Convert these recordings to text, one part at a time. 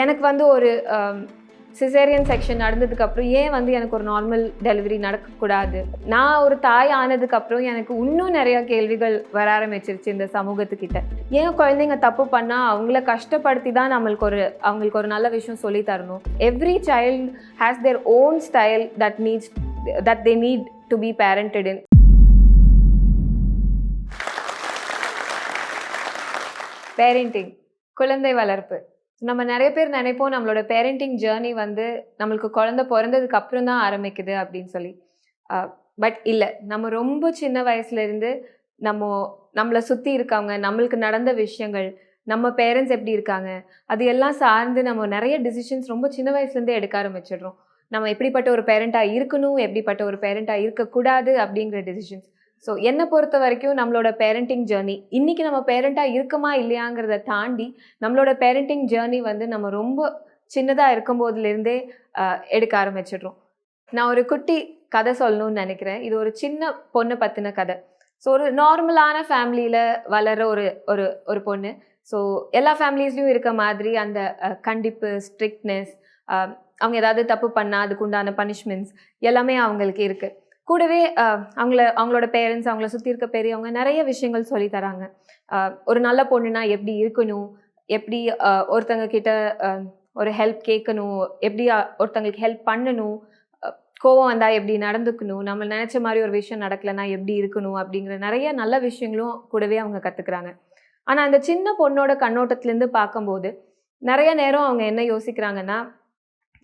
எனக்கு வந்து ஒரு um, சிசேரியன் செக்ஷன் நடந்ததுக்கப்புறம் ஏன் வந்து எனக்கு ஒரு நார்மல் டெலிவரி நடக்கக்கூடாது? நான் ஒரு தாய் ஆனதுக்கப்புறம் எனக்கு இன்னும் நிறைய கேள்விகள் வர ஆரம்பிச்சிருச்சு இந்த சமூகத்துக்கிட்ட. ஏன் குழந்தைங்க தப்பு பண்ணால் அவங்கள கஷ்டப்படுத்தி தான் நம்மளுக்கு ஒரு அவங்களுக்கு ஒரு நல்ல விஷயம் சொல்லி தரணும். Every child has their own style that needs that they need to be parented in parenting குழந்தை வளர்ப்பு. நம்ம நிறைய பேர் நினைப்போம் நம்மளோட பேரண்டிங் ஜேர்னி வந்து நம்மளுக்கு குழந்தை பிறந்ததுக்கு அப்புறம் தான் ஆரம்பிக்குது அப்படின்னு சொல்லி. பட் இல்லை. நம்ம ரொம்ப சின்ன வயசுலேருந்து நம்ம நம்மளை சுற்றி இருக்கவங்க நம்மளுக்கு நடந்த விஷயங்கள் நம்ம பேரண்ட்ஸ் எப்படி இருக்காங்க அது எல்லாம் சார்ந்து நம்ம நிறைய டிசிஷன்ஸ் ரொம்ப சின்ன வயசுலேருந்தே எடுக்க ஆரம்பிச்சிடுறோம். நம்ம எப்படிப்பட்ட ஒரு பேரண்ட்டாக இருக்கணும் எப்படிப்பட்ட ஒரு பேரண்ட்டாக இருக்கக்கூடாது அப்படிங்கிற டிசிஷன்ஸ் ஸோ என்னை பொறுத்த வரைக்கும் நம்மளோட பேரண்டிங் ஜேர்னி இன்றைக்கி நம்ம பேரண்ட்டாக இருக்கமா இல்லையாங்கிறத தாண்டி நம்மளோட பேரண்டிங் ஜேர்னி வந்து நம்ம ரொம்ப சின்னதாக இருக்கும்போதுலேருந்தே எடுக்க ஆரம்பிச்சிடுறோம். நான் ஒரு குட்டி கதை சொல்லணும்னு நினைக்கிறேன். இது ஒரு சின்ன பொண்ணை பற்றின கதை. ஸோ ஒரு நார்மலான ஃபேமிலியில் வளர ஒரு ஒரு ஒரு பொண்ணு. ஸோ எல்லா ஃபேமிலிஸ்லையும் இருக்க மாதிரி அந்த கண்டிப்பு ஸ்ட்ரிக்ட்னஸ் அவங்க ஏதாவது தப்பு பண்ணால் அதுக்குண்டான பனிஷ்மெண்ட்ஸ் எல்லாமே அவங்களுக்கு இருக்குது கூடவே அவங்கள அவங்களோட பேரண்ட்ஸ் அவங்கள சுற்றி இருக்க பெரியவங்க நிறைய விஷயங்கள் சொல்லி தராங்க. ஒரு நல்ல பொண்ணுனா எப்படி இருக்கணும்? எப்படி ஒருத்தங்க கிட்ட ஒரு ஹெல்ப் கேட்கணும்? எப்படி ஒருத்தங்களுக்கு ஹெல்ப் பண்ணணும்? கோவம் வந்தால் எப்படி நடந்துக்கணும்? நம்ம நினச்ச மாதிரி ஒரு விஷயம் நடக்கலைன்னா எப்படி இருக்கணும்? அப்படிங்கிற நிறைய நல்ல விஷயங்களும் கூடவே அவங்க கற்றுக்குறாங்க ஆனால் அந்த சின்ன பொண்ணோட கண்ணோட்டத்துலேருந்து பார்க்கும்போது நிறைய நேரம் அவங்க என்ன யோசிக்கிறாங்கன்னா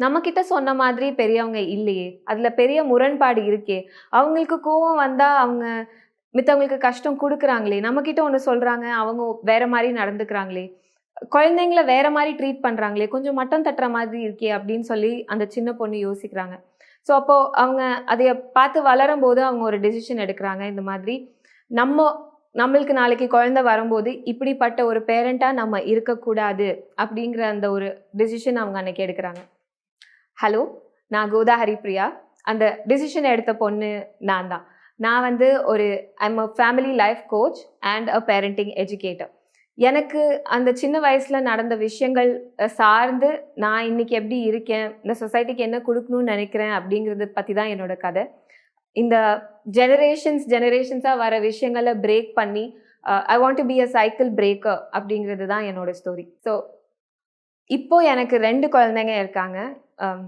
நம்மக்கிட்ட சொன்ன மாதிரி பெரியவங்க இல்லையே. அதில் பெரிய முரண்பாடு இருக்கே. அவங்களுக்கு கோவம் வந்தால் அவங்க மித்தவங்களுக்கு கஷ்டம் கொடுக்குறாங்களே. நம்மக்கிட்ட ஒன்று சொல்கிறாங்க அவங்க வேற மாதிரி நடந்துக்கிறாங்களே. குழந்தைங்கள வேற மாதிரி ட்ரீட் பண்ணுறாங்களே கொஞ்சம் மட்டம் தட்டுற மாதிரி இருக்கே அப்படின்னு சொல்லி அந்த சின்ன பொண்ணு யோசிக்கிறாங்க. ஸோ அப்போது அவங்க அதை பார்த்து வளரும் போது அவங்க ஒரு டெசிஷன் எடுக்கிறாங்க இந்த மாதிரி. நம்ம நம்மளுக்கு நாளைக்கு குழந்தை வரும்போது இப்படிப்பட்ட ஒரு பேரண்ட்டாக நம்ம இருக்கக்கூடாது அப்படிங்கிற அந்த ஒரு டெசிஷன் அவங்க அன்னைக்கு எடுக்கிறாங்க. ஹலோ நான் கோதா ஹரிப்ரியா. அந்த டிசிஷன் எடுத்த பொண்ணு நான் தான். நான் வந்து ஒரு I'm a family life coach and a parenting educator எனக்கு அந்த சின்ன வயசில் நடந்த விஷயங்கள் சார்ந்து நான் இன்னைக்கு எப்படி இருக்கேன் இந்த சொசைட்டிக்கு என்ன கொடுக்கணும்னு நினைக்கிறேன் அப்படிங்கிறத பற்றி தான் என்னோட கதை. இந்த ஜெனரேஷன்ஸ் ஜெனரேஷன்ஸாக வர விஷயங்களை பிரேக் பண்ணி I want to be a cycle breaker அப்படிங்கிறது தான் என்னோட ஸ்டோரி ஸோ இப்போ எனக்கு ரெண்டு குழந்தைங்க இருக்காங்க. Um,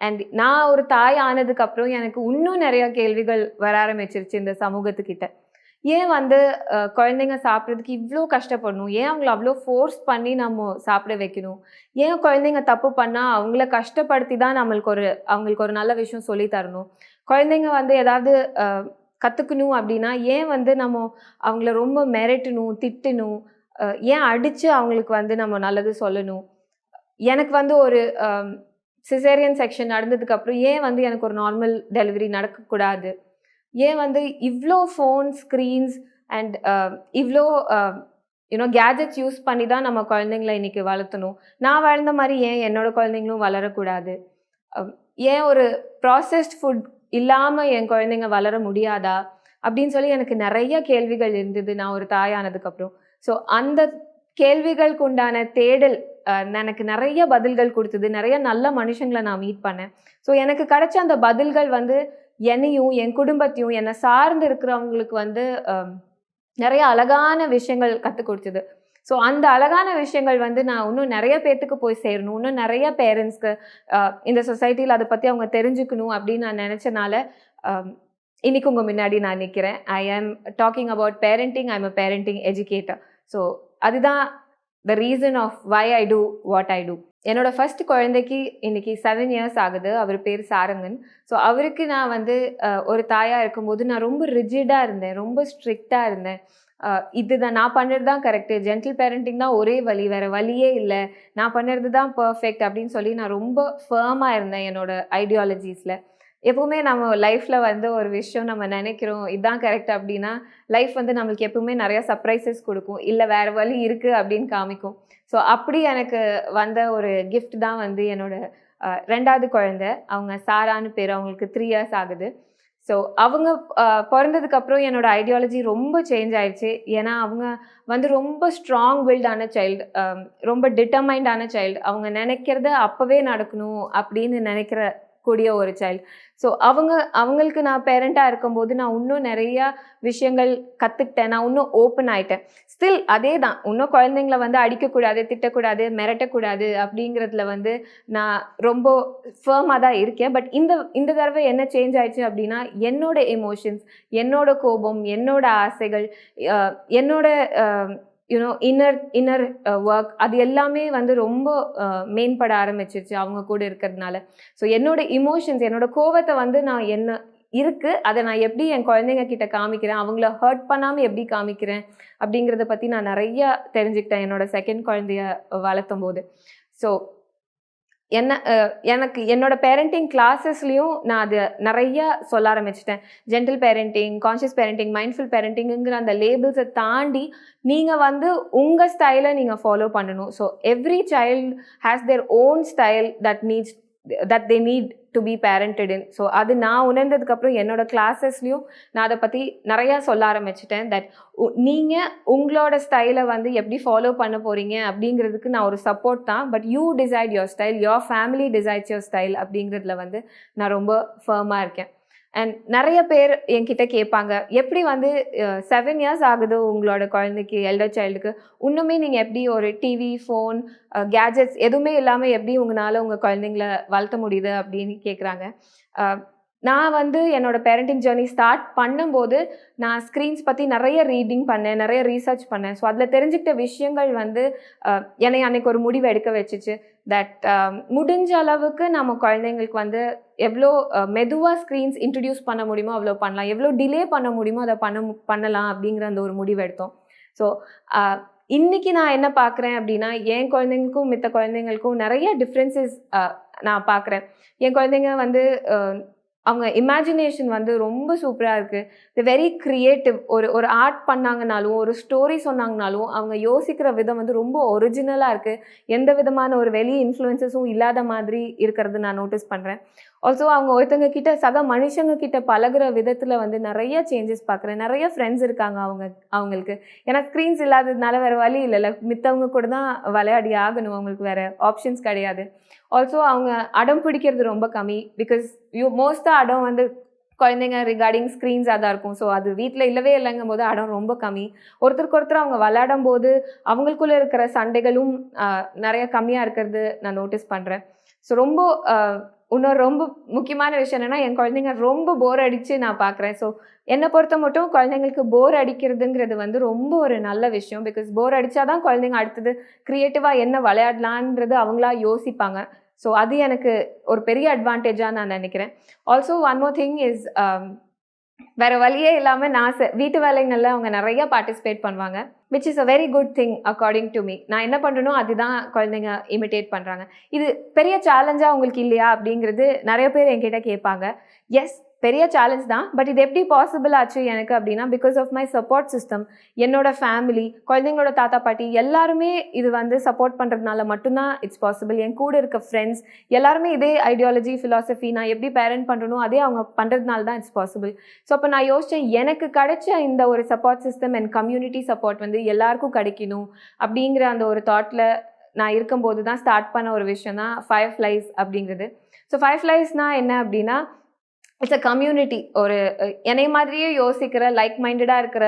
அண்ட் நான் ஒரு தாய் ஆனதுக்கப்புறம் எனக்கு இன்னும் நிறைய கேள்விகள் வர ஆரம்பிச்சிருச்சு இந்த சமூகத்துக்கிட்ட. ஏன் வந்து குழந்தைங்க சாப்பிட்றதுக்கு இவ்வளோ கஷ்டப்படணும்? ஏன் அவங்கள அவ்வளோ ஃபோர்ஸ் பண்ணி நம்ம சாப்பிட வைக்கணும்? ஏன் குழந்தைங்க தப்பு பண்ணால் அவங்கள கஷ்டப்படுத்தி தான் நம்மளுக்கு ஒரு அவங்களுக்கு ஒரு நல்ல விஷயம் சொல்லி தரணும்? குழந்தைங்க வந்து ஏதாவது கற்றுக்கணும் அப்படின்னா ஏன் வந்து நம்ம அவங்கள ரொம்ப மிரட்டணும் திட்டணும்? ஏன் அடித்து அவங்களுக்கு வந்து நம்ம நல்லது சொல்லணும்? எனக்கு வந்து ஒரு சிசேரியன் செக்ஷன் நடந்ததுக்கு அப்புறம் ஏன் வந்து எனக்கு ஒரு நார்மல் டெலிவரி நடக்கக்கூடாது? ஏன் வந்து இவ்வளோ ஃபோன் ஸ்க்ரீன்ஸ் அண்ட் இவ்வளோ யூனோ கேஜெட்ஸ் யூஸ் பண்ணி தான் நம்ம குழந்தைங்கள இன்னைக்கு வளர்த்தணும். நான் வளர்ந்த மாதிரி ஏன் என்னோட குழந்தைங்களும் வளரக்கூடாது? ஏன் ஒரு ப்ராசஸ்ட் ஃபுட் இல்லாமல் என் குழந்தைங்க வளர முடியாதா? அப்படின்னு சொல்லி எனக்கு நிறைய கேள்விகள் இருந்தது நான் ஒரு தாயானதுக்கப்புறம். ஸோ அந்த கேள்விகளுக்கு உண்டான தேடல் எனக்கு நிறைய பதில்கள் கொடுத்தது. நிறைய நல்ல மனுஷங்களை நான் மீட் பண்ணேன். ஸோ எனக்கு கிடைச்ச அந்த பதில்கள் வந்து என்னையும் என் குடும்பத்தையும் என்னை சார்ந்து இருக்கிறவங்களுக்கு வந்து நிறைய அழகான விஷயங்கள் கற்றுக் கொடுத்தது. ஸோ அந்த அழகான விஷயங்கள் வந்து நான் இன்னும் நிறைய பேர்த்துக்கு போய் சேரணும். இன்னும் நிறைய பேரண்ட்ஸ்க்கு இந்த சொசைட்டியில் அதை பற்றி அவங்க தெரிஞ்சுக்கணும் அப்படின்னு நான் நினச்சனால இன்னைக்கு உங்கள் முன்னாடி நான் நிற்கிறேன் I am talking about parenting I am a parenting educator so அதுதான் the reason of why I do what I do என்னோட ஃபர்ஸ்ட் குழந்தைக்கு இன்னைக்கு செவன் இயர்ஸ் ஆகுது. அவர் பேர் சாரங்கன். ஸோ அவருக்கு நான் வந்து ஒரு தாயாக இருக்கும்போது நான் ரொம்ப ரிஜிடாக இருந்தேன். ரொம்ப ஸ்ட்ரிக்டாக இருந்தேன். இதுதான் நான் பண்ணுறது தான் கரெக்டு ஜென்டில் பேரண்டிங் தான் ஒரே வழி. வேறு வழியே இல்லை. நான் பண்ணுறது தான் பர்ஃபெக்ட் அப்படின்னு சொல்லி நான் ரொம்ப ஃபேமாக இருந்தேன் என்னோட ஐடியாலஜிஸில் எப்பவுமே நம்ம லைஃப்பில் வந்து ஒரு விஷயம் நம்ம நினைக்கிறோம் இதுதான் கரெக்ட் அப்படின்னா லைஃப் வந்து நம்மளுக்கு எப்பவுமே நிறைய சர்ப்ரைசஸ் கொடுக்கும். இல்லை வேறு வழி இருக்குது அப்படின்னு காமிக்கும். ஸோ அப்படி எனக்கு வந்த ஒரு கிஃப்ட் தான் வந்து என்னோட ரெண்டாவது குழந்தை. அவங்க சாரான்னு பேர் அவங்களுக்கு த்ரீ இயர்ஸ் ஆகுது. ஸோ அவங்க பிறந்ததுக்கப்புறம் என்னோடய என்னோட ஐடியாலஜி ரொம்ப சேஞ்ச் ஆயிடுச்சு. ஏன்னா அவங்க வந்து ரொம்ப ஸ்ட்ராங் பில்டான சைல்டு ரொம்ப டிட்டர்மைண்டான சைல்டு அவங்க நினைக்கிறத அப்போவே நடக்கணும் அப்படின்னு நினைக்கிற கூடிய ஒரு சைல்டு ஸோ அவங்க அவங்களுக்கு நான் பேரண்ட்டாக இருக்கும்போது நான் இன்னும் நிறையா விஷயங்கள் கற்றுக்கிட்டேன் நான் இன்னும் ஓப்பன் ஆகிட்டேன் ஸ்டில் அதே தான் இன்னும் குழந்தைங்கள வந்து அடிக்கக்கூடாது திட்டக்கூடாது மிரட்டக்கூடாது அப்படிங்கிறதுல வந்து நான் ரொம்ப ஃபேர்மாக தான் இருக்கேன். பட் இந்த இந்த தடவை என்ன சேஞ்ச் ஆயிடுச்சு அப்படின்னா என்னோட எமோஷன்ஸ் என்னோட கோபம் என்னோட ஆசைகள் என்னோட யூனோ இன்னர் இன்னர் ஒர்க் அது எல்லாமே வந்து ரொம்ப uh, மேம்பட ஆரம்பிச்சிருச்சு அவங்க கூட இருக்கிறதுனால. ஸோ என்னோட இமோஷன்ஸ் என்னோட கோவத்தை வந்து நான் என்ன இருக்கு அதை நான் எப்படி என் குழந்தைங்க கிட்ட காமிக்கிறேன் அவங்கள ஹர்ட் பண்ணாமல் எப்படி காமிக்கிறேன் அப்படிங்கிறத பற்றி நான் நிறையா தெரிஞ்சுக்கிட்டேன் என்னோட செகண்ட் குழந்தைய வளர்த்தும் போது. ஸோ என்ன எனக்கு என்னோட பேரண்டிங் கிளாஸஸ்லேயும் நான் அது நிறைய சொல்ல ஆரம்பிச்சிட்டேன். Gentle parenting conscious parenting mindful பேரண்டிங்குங்கிற அந்த லேபிள்ஸை தாண்டி நீங்கள் வந்து உங்கள் ஸ்டைலை நீங்கள் ஃபாலோ பண்ணணும். So every child has their own style that needs that they need to be parented in so அது நான் உணர்ந்ததுக்கப்புறம் என்னோட கிளாஸஸ்லேயும் நான் அதை பற்றி நிறையா சொல்ல ஆரம்பிச்சிட்டேன். தட் நீங்கள் உங்களோட ஸ்டைலை வந்து எப்படி ஃபாலோ பண்ண போகிறீங்க அப்படிங்கிறதுக்கு நான் ஒரு சப்போர்ட் தான். But you decide your style your family decides your style அப்படிங்கிறதுல வந்து நான் ரொம்ப ஃபர்மாக இருக்கேன். அண்ட் நிறைய பேர் என்கிட்ட கேட்பாங்க எப்படி வந்து செவன் இயர்ஸ் ஆகுது உங்களோட குழந்தைக்கு எல்டர் சைல்டுக்கு இன்னுமே நீங்கள் எப்படி ஒரு டிவி ஃபோன் கேஜெட்ஸ் எதுவுமே இல்லாமல் எப்படி உங்களால் உங்கள் குழந்தைங்கள வளர்த்த முடியுது? அப்படின்னு கேட்குறாங்க நான் வந்து என்னோட பேரண்டிங் ஜேர்னி ஸ்டார்ட் பண்ணும்போது நான் ஸ்க்ரீன்ஸ் பற்றி நிறைய ரீடிங் பண்ணேன் நிறைய ரீசர்ச் பண்ணேன். ஸோ அதில் தெரிஞ்சுக்கிட்ட விஷயங்கள் வந்து என்னை அன்னைக்கு ஒரு முடிவு எடுக்க வச்சுச்சு. தட் முடிஞ்ச அளவுக்கு நம்ம குழந்தைங்களுக்கு வந்து எவ்வளோ மெதுவாக ஸ்க்ரீன்ஸ் இன்ட்ரடியூஸ் பண்ண முடியுமோ அவ்வளோ பண்ணலாம். எவ்வளோ டிலே பண்ண முடியுமோ அதை பண்ண மு- பண்ணலாம் அப்படிங்கிற அந்த ஒரு முடிவு எடுத்தோம். ஸோ இன்றைக்கி நான் என்ன பார்க்குறேன் அப்படின்னா என் குழந்தைங்களுக்கும் மித்த குழந்தைங்களுக்கும் நிறைய டிஃப்ரென்சஸ் நான் பார்க்குறேன் என் குழந்தைங்க வந்து அவங்க இமேஜினேஷன் வந்து ரொம்ப சூப்பராக இருக்குது வெரி க்ரியேட்டிவ் ஒரு ஒரு ஆர்ட் பண்ணாங்கனாலும் ஒரு ஸ்டோரி சொன்னாங்கனாலும் அவங்க யோசிக்கிற விதம் வந்து ரொம்ப ஒரிஜினலாக இருக்குது எந்த விதமான ஒரு வெளி இன்ஃப்ளூயன்சஸும் இல்லாத மாதிரி இருக்கிறது நான் நோட்டீஸ் பண்ணுறேன் ஆல்சோ அவங்க ஒருத்தங்க கிட்ட சக மனுஷங்க கிட்ட பழகுற விதத்தில் வந்து நிறைய சேஞ்சஸ் பார்க்குறேன். நிறைய ஃப்ரெண்ட்ஸ் இருக்காங்க அவங்க அவங்களுக்கு. ஏன்னா ஸ்க்ரீன்ஸ் இல்லாததுனால வேறு வழி இல்லைல்ல மித்தவங்க கூட தான் விளையாடி ஆகணும். அவங்களுக்கு வேறு ஆப்ஷன்ஸ் கிடையாது. ஆல்சோ அவங்க அடம் பிடிக்கிறது ரொம்ப கம்மி. பிகாஸ் யூ மோஸ்ட்டாக அடம் வந்து குழந்தைங்க ரிகார்டிங் ஸ்க்ரீன்ஸாக தான் இருக்கும். ஸோ அது வீட்டில் இல்லவே இல்லைங்கும் போது அடம் ரொம்ப கம்மி. ஒருத்தருக்கு ஒருத்தர் அவங்க விளையாடும் போது அவங்களுக்குள்ளே இருக்கிற சண்டைகளும் நிறைய கம்மியாக இருக்கிறது நான் நோட்டீஸ் பண்ணுறேன் ஸோ ரொம்ப இன்னொரு ரொம்ப முக்கியமான விஷயம் என்னென்னா என் குழந்தைங்க ரொம்ப போர் அடித்து நான் பார்க்குறேன் ஸோ என்னை பொறுத்த மட்டும் குழந்தைங்களுக்கு போர் அடிக்கிறதுங்கிறது வந்து ரொம்ப ஒரு நல்ல விஷயம். பிகாஸ் போர் அடித்தா தான் குழந்தைங்க அடுத்தது க்ரியேட்டிவாக என்ன விளையாடலான்றது அவங்களா யோசிப்பாங்க. ஸோ அது எனக்கு ஒரு பெரிய அட்வான்டேஜாக நான் நினைக்கிறேன். Also one more thing is வேற வழியே இல்லாமல் நான் வீட்டு வேலைங்களில் அவங்க நிறைய பார்ட்டிசிபேட் பண்ணுவாங்க which is a very good thing according to me நான் என்ன பண்ணணும் அதுதான் குழந்தைங்க இமிட்டேட் பண்ணுறாங்க இது பெரிய சேலஞ்சாக உங்களுக்கு இல்லையா அப்படிங்கிறது நிறைய பேர் என்கிட்ட கேட்பாங்க. எஸ் பெரிய சேலஞ்ச் தான். பட் இது எப்படி பாசிபிள் ஆச்சு எனக்கு அப்படின்னா because of my support system என்னோட ஃபேமிலி குழந்தைங்களோட தாத்தா பாட்டி எல்லாருமே இது வந்து சப்போர்ட் பண்ணுறதுனால மட்டும்தான் இட்ஸ் பாசிபிள் என் கூட இருக்க ஃப்ரெண்ட்ஸ் எல்லாருமே இதே ஐடியாலஜி ஃபிலாசபி நான் எப்படி பேரண்ட் பண்ணுறனோ அதே அவங்க பண்ணுறதுனால தான் இட்ஸ் பாசிபிள் ஸோ அப்போ நான் யோசித்தேன் எனக்கு கிடைச்ச இந்த ஒரு support system and community support வந்து எல்லாருக்கும் கிடைக்கணும் அப்படிங்கிற அந்த ஒரு தாட்டில் நான் இருக்கும்போது தான் ஸ்டார்ட் பண்ண ஒரு விஷயம் தான் ஃபைவ் ஃப்ளைஸ் அப்படிங்கிறது. ஸோ ஃபைவ் ஃப்ளைஸ்னால் என்ன அப்படின்னா இட்ஸ் அ கம்யூனிட்டி ஒரு என்னை மாதிரியே யோசிக்கிற லைக் மைண்டடாக இருக்கிற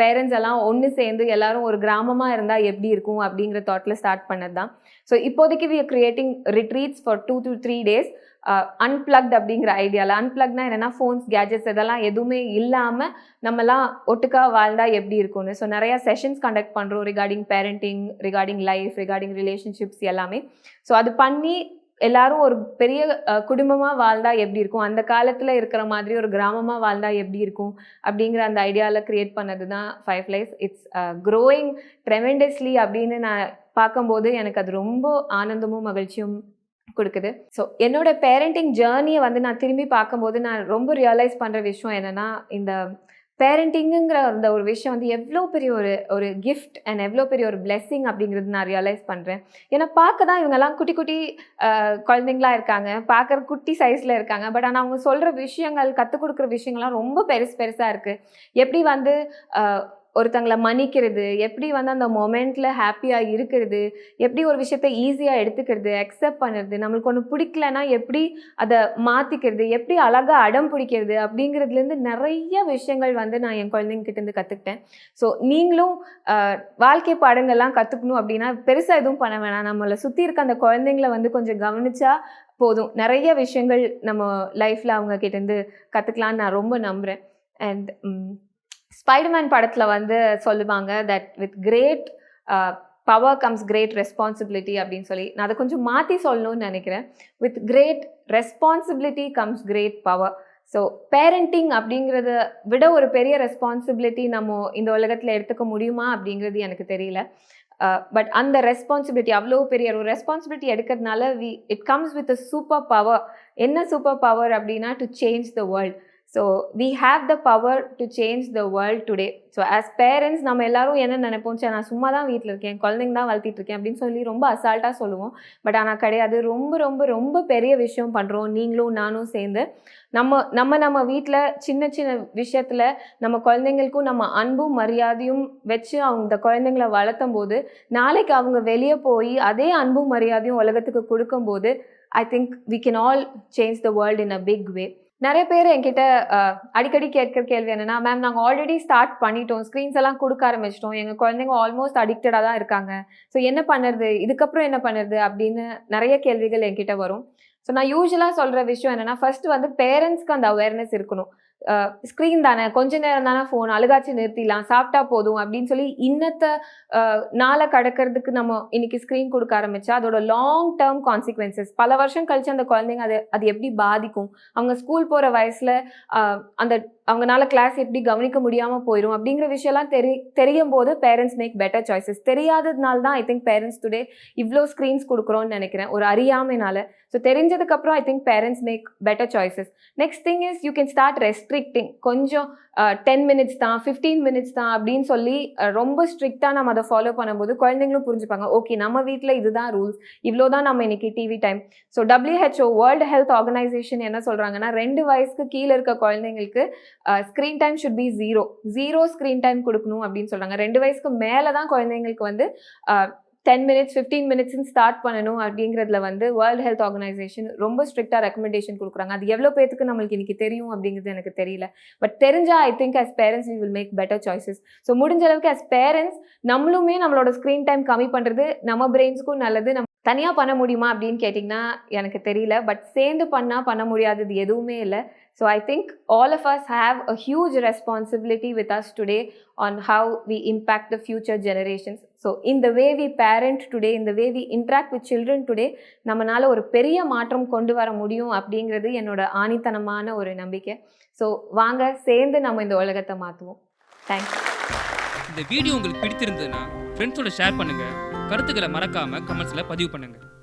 பேரண்ட்ஸ் எல்லாம் ஒன்று சேர்ந்து எல்லாரும் ஒரு கிராமமாக இருந்தால் எப்படி இருக்கும் அப்படிங்கிற தாட்டில் ஸ்டார்ட் பண்ணது தான் ஸோ இப்போதைக்கு we creating retreats for two to three days unplugged அப்படிங்கிற ஐடியாவில் அன்பிளக்னா என்னென்னா ஃபோன்ஸ் கேஜெட்ஸ் இதெல்லாம் எதுவுமே இல்லாமல் நம்மலாம் ஒட்டுக்கா வாழ்ந்தா எப்படி இருக்கும்னு. ஸோ நிறையா செஷன்ஸ் கண்டக்ட் பண்ணுறோம் regarding parenting regarding life regarding relationships எல்லாமே. ஸோ அது பண்ணி எல்லாரும் ஒரு பெரிய குடும்பமாக வாழ்ந்தா எப்படி இருக்கும்? அந்த காலத்தில் இருக்கிற மாதிரி ஒரு கிராமமாக வாழ்ந்தா எப்படி இருக்கும்? அப்படிங்கிற அந்த ஐடியாவில் க்ரியேட் பண்ணது தான் five life it's growing tremendously அப்படின்னு நான் பார்க்கும்போது எனக்கு அது ரொம்ப ஆனந்தமும் மகிழ்ச்சியும் கொடுக்குது. ஸோ என்னோட பேரண்டிங் ஜேர்னியை வந்து நான் திரும்பி பார்க்கும்போது நான் ரொம்ப ரியலைஸ் பண்ணுற விஷயம் என்னென்னா இந்த பேரண்டிங்குங்கிற அந்த ஒரு விஷயம் வந்து எவ்வளோ பெரிய ஒரு ஒரு கிஃப்ட் அண்ட் எவ்வளோ பெரிய ஒரு பிளெஸ்ஸிங் அப்படிங்கிறது நான் ரியலைஸ் பண்ணுறேன் ஏன்னா பார்க்க தான் இவங்கெல்லாம் குட்டி குட்டி குழந்தைங்களாம் குழந்தைங்களா இருக்காங்க. பார்க்குற குட்டி சைஸில் இருக்காங்க. பட் ஆனால் அவங்க சொல்கிற விஷயங்கள் கற்றுக் கொடுக்குற விஷயங்கள்லாம் ரொம்ப பெருசு பெருசாக இருக்குது எப்படி வந்து ஒருத்தங்களை மன்னிக்கிறது எப்படி வந்து அந்த மொமெண்ட்டில் ஹாப்பியாக இருக்கிறது எப்படி ஒரு விஷயத்த ஈஸியாக எடுத்துக்கிறது அக்செப்ட் பண்ணுறது நம்மளுக்கு ஒன்று பிடிக்கலனா எப்படி அதை மாற்றிக்கிறது எப்படி அழகாக அடம் பிடிக்கிறது அப்படிங்கிறதுலேருந்து நிறைய விஷயங்கள் வந்து நான் என் குழந்தைங்கிட்டேருந்து கற்றுக்கிட்டேன் ஸோ நீங்களும் வாழ்க்கை பாடங்கள்லாம் கற்றுக்கணும் அப்படின்னா பெருசாக எதுவும் பண்ண வேணாம். நம்மளை சுற்றி இருக்க அந்த குழந்தைங்கள வந்து கொஞ்சம் கவனிச்சா போதும். நிறைய விஷயங்கள் நம்ம லைஃப்பில் அவங்க கிட்டேருந்து கற்றுக்கலான்னு நான் ரொம்ப நம்புகிறேன் அண்ட் ஸ்பைடர்மேன் படத்தில் வந்து சொல்லுவாங்க that with great power comes great responsibility அப்படின்னு சொல்லி. நான் அதை கொஞ்சம் மாற்றி சொல்லணும்னு நினைக்கிறேன். With great responsibility comes great power so parenting அப்படிங்கிறத விட ஒரு பெரிய ரெஸ்பான்சிபிலிட்டி நம்ம இந்த உலகத்தில் எடுத்துக்க முடியுமா அப்படிங்கிறது எனக்கு தெரியல. Uh, பட் அந்த ரெஸ்பான்சிபிலிட்டி அவ்வளோ பெரிய ஒரு ரெஸ்பான்சிபிலிட்டி எடுக்கிறதுனால we it comes with a super power என்ன சூப்பர் பவர் அப்படின்னா to change the world so we have the power to change the world today so as parents நம்ம எல்லாரும் என்ன நினைப்போம்? சரி நான் சும்மா தான் வீட்டில் இருக்கேன் குழந்தைங்க தான் வளர்த்திட்டு இருக்கேன் அப்படின்னு சொல்லி ரொம்ப அசால்ட்டாக சொல்லுவோம். பட் ஆனால் கிடையாது. ரொம்ப ரொம்ப ரொம்ப பெரிய விஷயம் பண்ணுறோம் நீங்களும் நானும் சேர்ந்து. நம்ம நம்ம நம்ம வீட்டில் சின்ன சின்ன விஷயத்தில் நம்ம குழந்தைங்களுக்கும் நம்ம அன்பும் மரியாதையும் வச்சு அவங்க இந்த குழந்தைங்கள வளர்த்தும் போது நாளைக்கு அவங்க வெளியே போய் அதே அன்பும் மரியாதையும் உலகத்துக்கு கொடுக்கும்போது I think we can all change the world in a big way நிறைய பேர் என்கிட்ட அடிக்கடி கேட்குற கேள்வி என்னன்னா மேம் நாங்கள் ஆல்ரெடி ஸ்டார்ட் பண்ணிட்டோம். ஸ்க்ரீன்ஸ் எல்லாம் கொடுக்க ஆரம்பிச்சிட்டோம். எங்கள் குழந்தைங்க ஆல்மோஸ்ட் அடிக்டடாக தான் இருக்காங்க. ஸோ என்ன பண்ணுறது? இதுக்கப்புறம் என்ன பண்ணுறது? அப்படின்னு நிறைய கேள்விகள் என்கிட்ட வரும். ஸோ நான் யூஸ்வலாக சொல்கிற விஷயம் என்னென்னா ஃபர்ஸ்ட் வந்து பேரண்ட்ஸ்க்கு அந்த அவேர்னஸ் இருக்கணும். ஸ்க்ரீன் தானே? கொஞ்ச நேரம் தானே ஃபோன் அழுகாச்சி நிறுத்திடலாம். சாப்பிட்டா போதும் அப்படின்னு சொல்லி இன்னத்த நாளை கடக்கிறதுக்கு நம்ம இன்னைக்கு ஸ்க்ரீன் கொடுக்க ஆரம்பிச்சா அதோட லாங் டேர்ம் கான்சிக்வன்சஸ் பல வருஷம் கழிச்சு அந்த குழந்தைங்க அது அது எப்படி பாதிக்கும்? அவங்க ஸ்கூல் போகிற வயசில் அந்த அவங்கனால கிளாஸ் எப்படி கவனிக்க முடியாமல் போயிடும் அப்படிங்கிற விஷயம்லாம் தெரி தெரியும் போது பேரண்ட்ஸ் மேக் பெட்டர் சாய்ஸஸ் தெரியாததுனால தான் ஐ திங்க் பேரண்ட்ஸ் டுடே இவ்வளோ ஸ்க்ரீன்ஸ் கொடுக்குறோன்னு நினைக்கிறேன். ஒரு அறியாமைனால. So தெரிஞ்சதுக்கப்புறம் I think parents make better choices next thing is you can start restricting கொஞ்சம் டென் மினிட்ஸ் தான் ஃபிஃப்டீன் மினிட்ஸ் தான் அப்படின்னு சொல்லி ரொம்ப ஸ்ட்ரிக்டாக நம்ம அதை ஃபாலோ பண்ணும்போது குழந்தைங்களும் புரிஞ்சுப்பாங்க. ஓகே நம்ம வீட்டில் இதுதான் ரூல்ஸ் இவ்வளோ தான் நம்ம இன்னைக்கு TV time so W H O world health organisation என்ன சொல்கிறாங்கன்னா ரெண்டு வயசுக்கு கீழே இருக்க குழந்தைங்களுக்கு screen time should be zero zero screen time கொடுக்கணும் அப்படின்னு சொல்கிறாங்க ரெண்டு வயசுக்கு மேலே தான் குழந்தைங்களுக்கு வந்து டென் மினிட்ஸ் ஃபிஃப்டீன் மினிட்ஸ்னு ஸ்டார்ட் பண்ணணும் அப்படிங்கிறதுல வந்து வேர்ல்டு ஹெல்த் ஆர்கனைசேஷன் ரொம்ப ஸ்ட்ரிக்டாக ரெக்கமெண்டேஷன் கொடுக்குறாங்க. அது எவ்வளோ பேத்துக்கு நம்மளுக்கு இன்னைக்கு தெரியும் அப்படிங்கிறது எனக்கு தெரியல. பட் தெரிஞ்சால் I think as parents we will make better choices so முடிஞ்ச அளவுக்கு அஸ் பேரண்ட்ஸ் நம்மளுமே நம்மளோட ஸ்க்ரீன் டைம் கம்மி பண்ணுறது நம்ம பிரெயின்ஸ்க்கும் நல்லது. நம்ம தனியாக பண்ண முடியுமா அப்படின்னு கேட்டிங்கன்னா எனக்கு தெரியல. பட் சேர்ந்து பண்ணால் பண்ண முடியாதது எதுவுமே இல்லை. So I think all of us have a huge responsibility with us today on how we impact the future generations so இந்த வே வி பேரண்ட் டுடே இந்த way we interact with children today நம்மளால ஒரு பெரிய மாற்றம் கொண்டு வர முடியும் அப்படிங்கிறது என்னோட ஆணித்தனமான ஒரு நம்பிக்கை. ஸோ வாங்க சேர்ந்து நம்ம இந்த உலகத்தை மாற்றுவோம் தேங்க்ஸ் இந்த வீடியோ உங்களுக்கு பிடித்திருந்ததுன்னா ஃப்ரெண்ட்ஸோட ஷேர் பண்ணுங்கள் கருத்துக்களை மறக்காமல் கமெண்ட்ஸில் பதிவு பண்ணுங்கள்